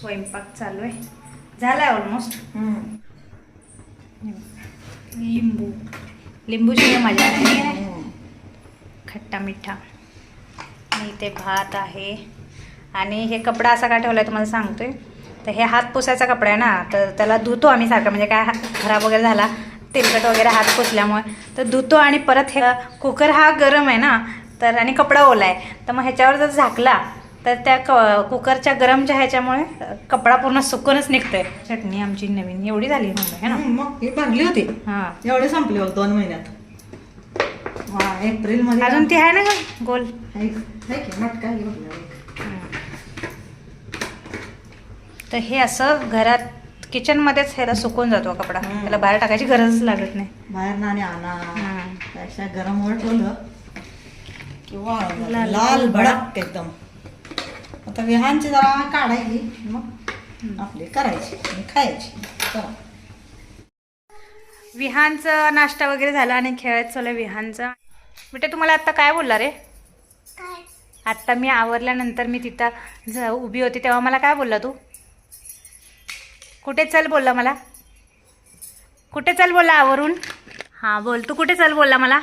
स्वयंपाक चालू आहे. झाला आहे ऑलमोस्ट लिंबू. लिंबू शिवाय मजा नाही खट्टा मिठा. आणि इथे भात आहे. आणि हे कपडा असा का ठेवला आहे तुम्हाला सांगतोय. तर हे हात पुसायचा कपडा आहे ना तर त्याला धुतो आम्ही सारखं. म्हणजे काय खराब वगैरे झाला तेलकट वगैरे हात पुसल्यामुळे. तर धुतो आणि परत हे कुकर हा गरम आहे ना तर आणि कपडा ओला आहे तर मग ह्याच्यावर जर झाकला तर त्या क कुकरच्या गरमच्या ह्याच्यामुळे कपडा पूर्ण सुकूनच निघतोय. चटणी आमची नवीन एवढी झाली मम्मी है ना? मग ही होती. हां. एवढे संपले बघ दोन महिन्यात. वा एप्रिलमध्ये अजून ती आहे ना ग? गोल. हाय हाय की? मटका आहे बघ तर हे असं घरात किचनमध्येच ह्याला सुकून जातो कपडा. हम्म. त्याला बाहेर टाकायची गरजच लागत नाही. बाहेर नाणे आणा हम्म. त्याच्या गरम वर ठेवलं किंवा लाल- लाल भडक एकदम. आता विहानची जरा काढायची मग आपली करायची आणि खायची. चला. विहानचं नाश्ता वगैरे झाला आणि खेळायचं चालू विहानचं. बेटे तुम्हाला आत्ता काय बोलला रे? आत्ता मी आवरल्यानंतर मी तिथं ज उभी होती तेव्हा मला काय बोलला तू? कुठे चल बोलला मला? कुठे चल बोलला आवरून? हां बोल. तू कुठे चल बोलला मला?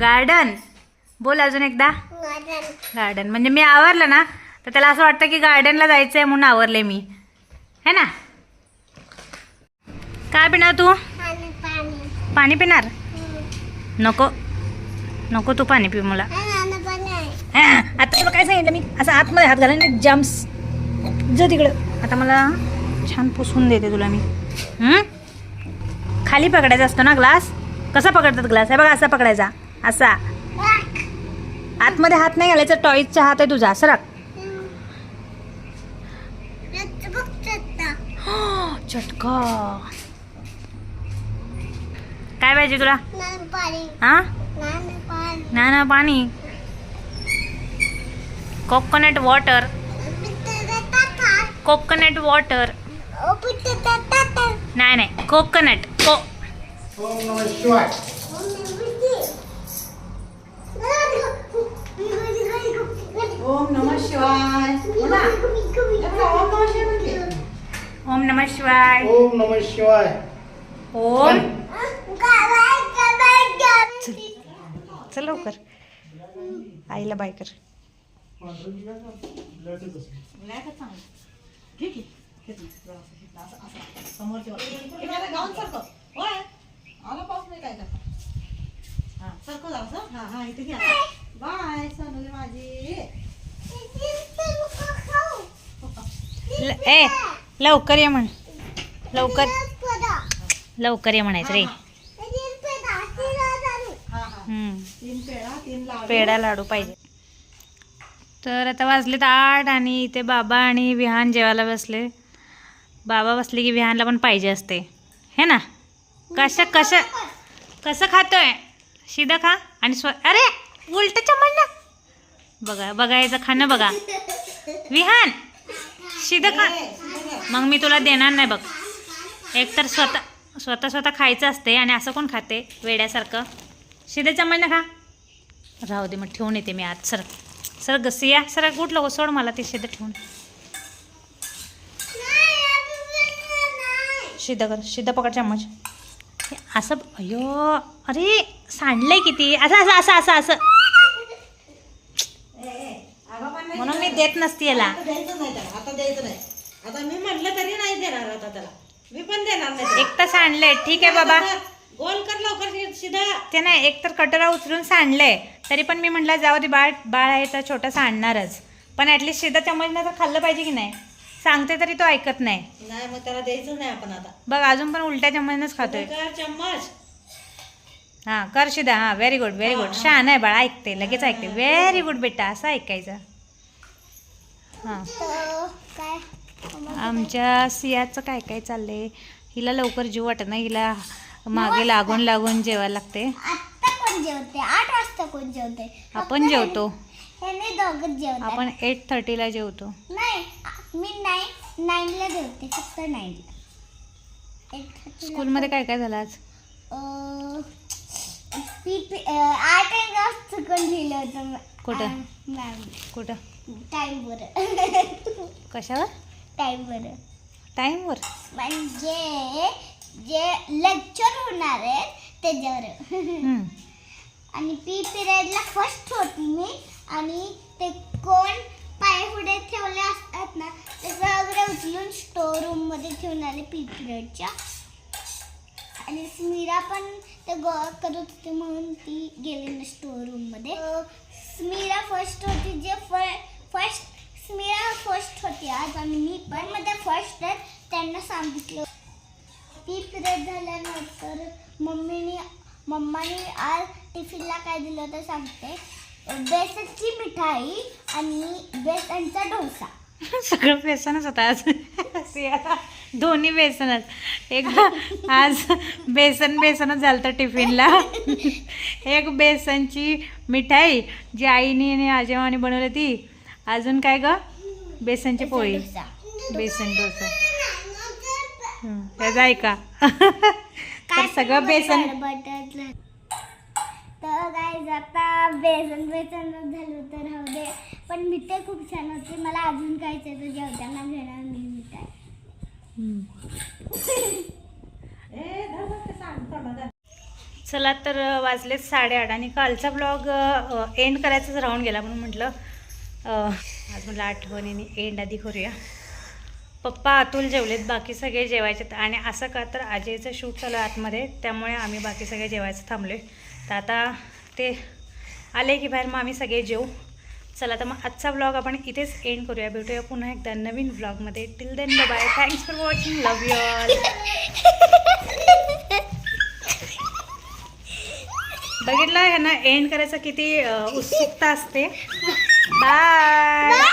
गार्डन बोल अजून एकदा. गार्डन म्हणजे मी आवरलं ना तर त्याला असं वाटतं की गार्डनला जायचं आहे म्हणून आवरले मी. है ना? काय पिणार तू? पाणी पिणार? नको. नको तू पाणी पी मला. आता तुला काय सांगितलं मी? असं आतमध्ये हात घाला आणि जम्स जा तिकडं. आता मला छान पुसून देते तुला मी? खाली पकडायचा असतो ना ग्लास कसा पकडतात ग्लास हे बघा असा पकडायचा. असा. आतमध्ये हात नाही घालायचा टॉईजचा हात आहे तुझा. सरक चटका. काय पाहिजे तुला? हा? ना ना पाणी. Coconut water. Coconut water. नाही नाही. कोकोनट. को ओम नमः शिवाय बोला. ओम नमः शिवाय म्हणते. ओम नमः शिवाय ओम नमः शिवाय ओम चल लवकर आईला बाय कर. हे हा. हा हा बाय सोनुली माझी ए लवकर ये म्हण. लवकर. लवकर ये म्हणायचं रे. पेढा लाडू पाहिजे. तर आता वाजलेत आठ आणि इथे बाबा आणि विहान जेवायला बसले. बाबा बसले की विहानला पण पाहिजे असते. हे ना? कसं कसं कसं खातोय? शिदा खा आणि स्व अरे उलट चमच ना. बघा बघायचं खाणं बघा. विहान शिदा खा. मग मी तुला देणार नाही बघ. एक तर स्वतः स्वतः स्वतः खायचं असते आणि असं कोण खाते? वेड्यासारखं. शिदे चमच ना खा. राहू दे मग ठेवून येते मी आज. सर सर गसिया सर कुठलं सोड मला ते शिदं ठेवून. शिदा कर. शिदा पकड चम्मच. हे असं अयो अरे सांडलंय किती? असं असं असं असं असं. म्हणून मी देत नसते याला. आता नाही नाही मी म्हटलं तरी नाही देणार आता त्याला. मी पण देणार नाही एक तर सांडलंय. ठीक आहे बाबा. गोल कर लवकर ते नाही एक तर कटोरा उचलून सांडलंय. तरी पण मी म्हटलं जाऊ दे बाळ बाळ आहे तर छोटा सांडणारच. पण ॲटलिस्ट शिदा चम्मचनं तर खाल्लं पाहिजे की नाही? सांगते तरी तो ऐकत नाही. नाही मग त्याला द्यायचं नाही आपण आता. बघ अजून पण उलट्या चम्मचनंच खातोय. कर चम्मच. हां कर शिदा हां व्हेरी गुड व्हेरी गुड छान आहे बाळ ऐकते लगेच ऐकते. व्हेरी गुड बेटा असं ऐकायचं. हां. आमच्या सियाचं काय काय चाललंय? हिला लवकर जीव वाटत नाही हिला मागे लागून लागून जेवायला लागते. आत्ता कोण जेवते? आठ वाजता कोण जेवते? आपण जेवतो. नाही दोघच जेवतात. आपण एट थर्टीला जेवतो. नाही मी नाईन नाईनला जेवते फक्त नाईनला एट थर्टी स्कूलमध्ये काय काय झालं आज? पी पी आठ आणि चुकून लिहिलं होतं? कुठं? मॅम कुठं? टाईमवर कशावर? टाईमवर टाईमवर म्हणजे जे लेक्चर होणार आहे त्याच्यावर. हम्म. आणि पी पिरियडला फर्स्ट होती मी. आणि ते कोण पाय पुढे ठेवले असतात ना ते सगळे उचलून स्टोर रूममध्ये ठेवून आले पी पिरियडच्या आणि स्मिरा पण ते ग करत होते म्हणून ती गेली ना स्टोर रूममध्ये. अं, स्मिरा फर्स्ट होती जे फर्स्ट स्मिरा फर्स्ट होती आज आणि मी पण मध्ये फर्स्ट आहे त्यांना सांगितलं ती पिरियड झाल्यानंतर मम्मीने मम्माने आज टिफिनला काय दिलं तर सांगते? बेसनची मिठाई आणि बेसनचा डोसा. सगळं बेसनच होतं आज. सियाला दोन्ही बेसनच. एक आज बेसन बेसनच झालं होतं टिफिनला. एक बेसनची मिठाई जी आईने आणि आजेवाने बनवली ती. अजून काय ग? बेसनची पोळी. बेसन डोसा. त्याचं ऐका. तर सगळं बेसन तर काय आता बेसन बेसन झालं तर राहू दे. पण मिठाई खूप छान होती. मला अजून खायचं तर जेवताना घेणार मी मिठाई. चला तर अ, वाजलेत साडेआठ आणि कालचा ब्लॉग एंड करायचाच राहून गेला म्हणून म्हटलं अ, आज म्हटलं आठवणीने एंड आधी करूया. पप्पा अतुल जेवलेत बाकी सगळे जेवायचे आणि असं का तर अजयचं शूट चालू आहे आतमध्ये त्यामुळे आम्ही बाकी सगळे जेवायचं थांबलो तर आता ते आले की बाहेर मग आम्ही सगळे जेवू चला तर मग आजचा ब्लॉग आपण इथेच एंड करूया. भेटूया पुन्हा एकदा नवीन ब्लॉगमध्ये till then bye thanks for watching love you all बघितलं ह्यांना एंड करायचं किती उत्सुकता असते. बाय